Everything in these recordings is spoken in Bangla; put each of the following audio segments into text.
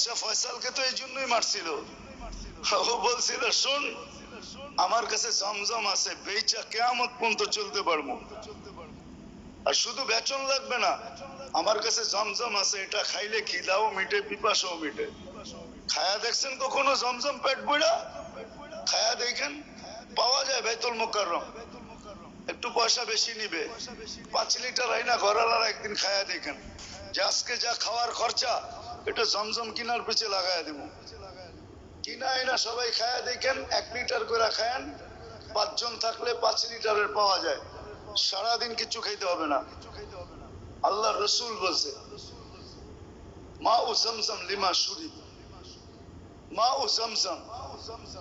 বাদশাহ ফয়সালকে তো এই জন্যই মারছিল। ও বলছিল, শোন, আমার কাছে জমজম আছে বেচা কেয়ামত পর্যন্ত চলতে পারব। আর শুধু বেচন লাগবে না, আমার কাছে জমজম আছে, এটা খাইলে খিদাও মিটে, পিপাসাও মিটে। খায়া দেখছেন কখনো জমজম পেট বইড়া? খায়া দেখেন, পাওয়া যায় বেতল মোকাররম। একটু পয়সা বেশি নিবে। পাঁচ লিটার আইনা ঘরালার একদিন খায়া দেখেন। যে আজকে যা খাওয়ার খরচা এটা জমজম কিনার পিছে লাগায় দেবো কিনা সবাই খায়া দেখেন, এক লিটার করে পাঁচজন থাকলে পাঁচ লিটারের পাওয়া যায়। সারাদিন কিছু খাইতে হবে না। আল্লাহ রসুল বলছে মা ও জমজম লিমা শুরি মা ও জমজম।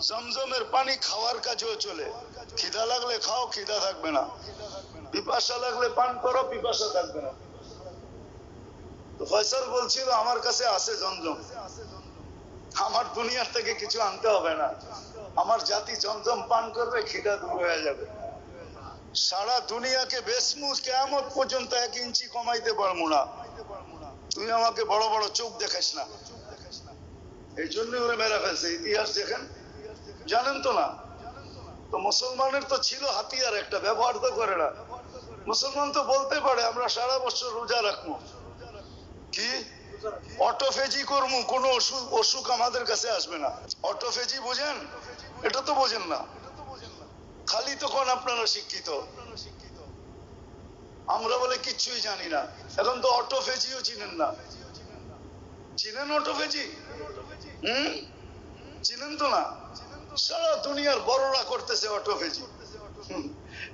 জমজমের পানি খাওয়ার কাজেও চলে। খিদা লাগলে খাও, খিদা থাকবে না। পিপাসা লাগলে পান করো, পিপাসা থাকবে না। ফয়সাল বলছিল, আমার কাছে আছে জমজম। আমার দুনিয়ার থেকে কিছু আনতে হবে না। আমার জাতি জমজম পান করবে, খিদা দূর হয়ে যাবে। সারা দুনিয়াকে বেসমুখ কেমন পর্যন্ত এক ইঞ্চি কমাইতে পারব না। তুই আমাকে বড় বড় চোখ দেখাস না। এই জন্য ওরা মেরা ফেলছে। ইতিহাস দেখেন। জানেন তো না? তো মুসলমানের তো ছিল হাতিয়ার একটা, ব্যবহার তো করে না। মুসলমান তো বলতে পারে, আমরা সারা বছর রোজা রাখব। কি? অটোফেজি করব কোনো অসুখ অসুখ আমাদের কাছে আসবে না। অটোফেজি বোঝেন? এটা তো বোঝেন না। খালি তখন আপনারা শিক্ষিত। আমরা বলে কিচ্ছুই জানি না। এখন তো অটোফেজিও চিনেন না। চিনেন অটোফেজি? হুম? চিনেন তো না। সারা দুনিয়ার বড়রা করতেছে অটোফেজি।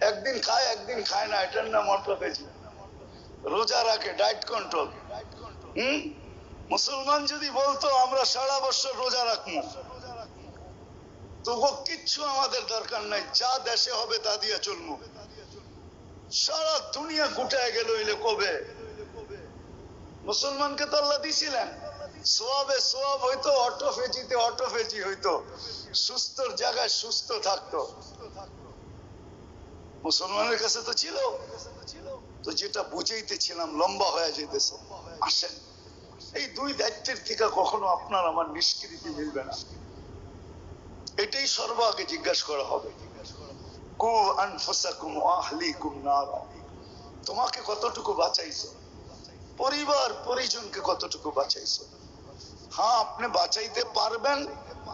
একদিন খায় একদিন খায় না, এটার নাম অটোফেজি। রোজা রাখে, ডায়েট কন্ট্রোল। মুসলমান যদি বলতো, আমরা সারা বছর রোজা রাখব তবু কিচ্ছু আমাদের দরকার নাই, যা দেশে হবে তা দিয়ে চলবো সারা দুনিয়া গুটায় গেল এলে কবে? মুসলমানকে তো আল্লাহ দিছিলেন। সোয়াবে সোয়াব হইতো অটোফেজিতে অটোফেজি হইতো। সুস্থর জায়গায় সুস্থ থাকতো। মুসলমানের কাছে তো ছিল। তো যেটা বুঝাইতেছিলাম, লম্বা হয়ে যেতেছে আসেন। এই দুই দায়িত্বের থেকে কখনো আপনার আমার নিষ্কৃতি মিলবে না। এটাই সর্ব আগে জিজ্ঞাসা করা হবে। কু তোমাকে কতটুকু বাঁচাইছো? পরিবার, পরিজনকে কতটুকু বাঁচাইছো? হ্যাঁ আপনি বাঁচাইতে পারবেন,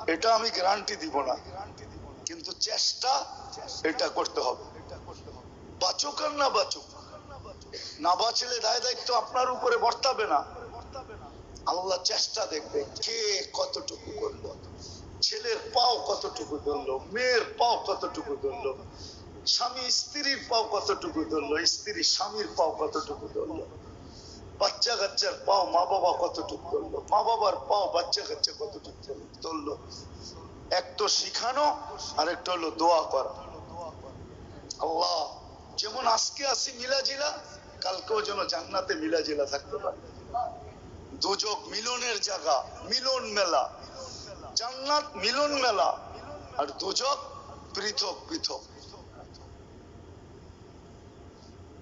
এটা আমি গ্যারান্টি দিব না। কিন্তু চেষ্টা, এটা করতে হবে। বাঁচুক আর না বাঁচুক না বাঁচলে দায় দায়িত্ব আপনার উপরে বর্তাবে না। আল্লাহ চেষ্টা দেখবে কে কতটুকু করল। ছেলের পাও কতটুকু ধরলো, মেয়ের পাও কতটুকু ধরলো, স্বামী স্ত্রীর পাও কতটুকু ধরলো স্ত্রী স্বামীর পাও কতটুকু ধরলো বাচ্চা কাচ্চার পাও মা বাবা কতটুকু ধরলো মা বাবার পাও বাচ্চা কাচ্চা কতটুকু ধরলো। এক তো শিখানো আর একটা হলো দোয়া করা। আল্লাহ, যেমন আজকে আসি মিলাজিলা কালকেও যেন জান্নাতে মিলাজিলা থাকতে পারে। দুজক মিলনের জায়গা, মিলন মেলা। জান্নাত মিলন মেলা আর দুজক পৃথক পৃথক।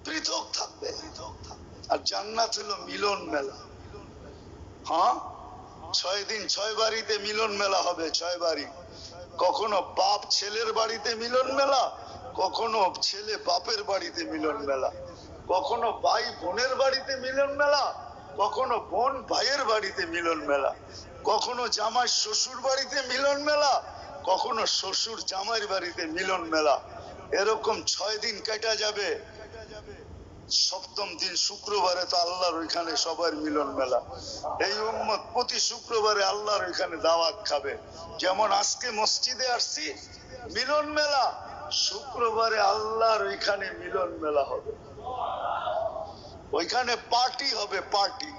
পৃথক থাকবে। আর জান্নাত হলো মিলন মেলা। হ্যাঁ? ছয় দিন ছয় বাড়িতে মিলন মেলা হবে, ছয় বাড়ি। কখনো বাপ ছেলের বাড়িতে মিলন মেলা, কখনো ছেলে বাপের বাড়িতে মিলন মেলা। কখনো ভাই বোনের বাড়িতে মিলন মেলা, কখনো বোন ভাইয়ের বাড়িতে মিলন মেলা, কখনো জামাই শ্বশুর বাড়িতে মিলন মেলা, কখনো শ্বশুর জামাইয়ের বাড়িতে মিলন মেলা। এরকম ছয় দিন কেটে যাবে। সপ্তম দিন শুক্রবারে তো আল্লাহর ওইখানে সবার মিলন মেলা। এই উম্মত প্রতি শুক্রবারে আল্লাহর ওইখানে দাওয়াত খাবে। যেমন আজকে মসজিদে আসছি, মিলন মেলা, শুক্রবারে আল্লাহর ওইখানে মিলন মেলা হবে। ওইখানে পার্টি হবে পার্টি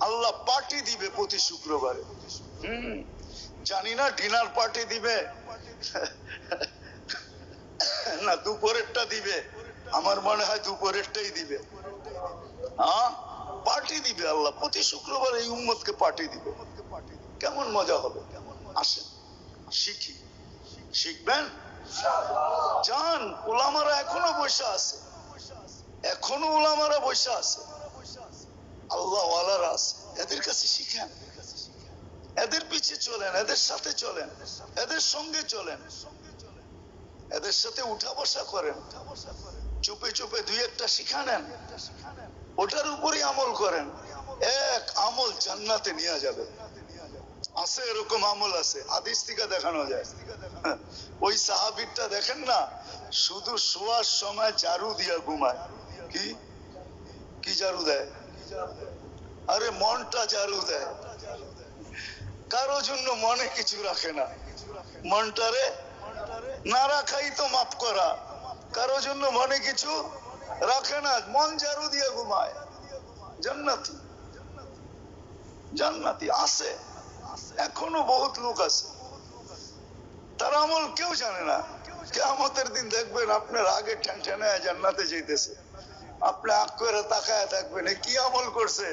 আল্লাহ পার্টি দিবে প্রতি শুক্রবারে। জানি না ডিনার পার্টি দিবে। না দুপুরেরটা দিবে। আমার মনে হয় দুপুরেরটাই দিবে। হ্যাঁ? পার্টি দিবে আল্লাহ। প্রতি শুক্রবার এই উম্মতকে পার্টি দিবে। কেমন মজা হবে? আসেন। শিখি। শিখবেন? যান। ওলামারা এখনও বসে আছে। এখনও ওলামারা বসে আছে। আল্লাহ আছে। এদের কাছে শিখেন। এদের পিছে চলেন, এদের সাথে চলেন, এদের সঙ্গে চলেন। এদের সাথে উঠা বসা করেন। চুপে চুপে দুই একটা শিখা নেন। ওটার উপরই আমল করেন। এক আমল জান্নাতে নিয়ে যাবে। আছে এরকম আমল আছে, হাদিস থেকে দেখানো যায়। ওই সাহাবিরটা দেখেন না, শুধু শোয়ার সময় ঝাড়ু দিয়া ঘুমায়। কি? কি ঝাড়ু দেয় আরে মনটা ঝাড়ু দেয় কারও জন্য মনে কিছু রাখে না। মনটারে না রাখাই তো মাফ করা। কারও জন্য মনে কিছু রাখে না। মন ঝাড়ু দিয়ে ঘুমায়। জান্নাতি। জান্নাতি আছে। এখনও বহুত লোক আছে। তার আমল কেউ জানে না। কেমতের দিন দেখবেন আপনার আগে ঠ্যান ঠ্যানায় জান্নাতে যেতেছে আপনি আগ করে তাকায় থাকবেন কি আমল করছে?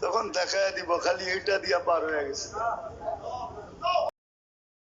তখন দেখায় দিব, খালি এইটা দিয়া পার হয়ে গেছে।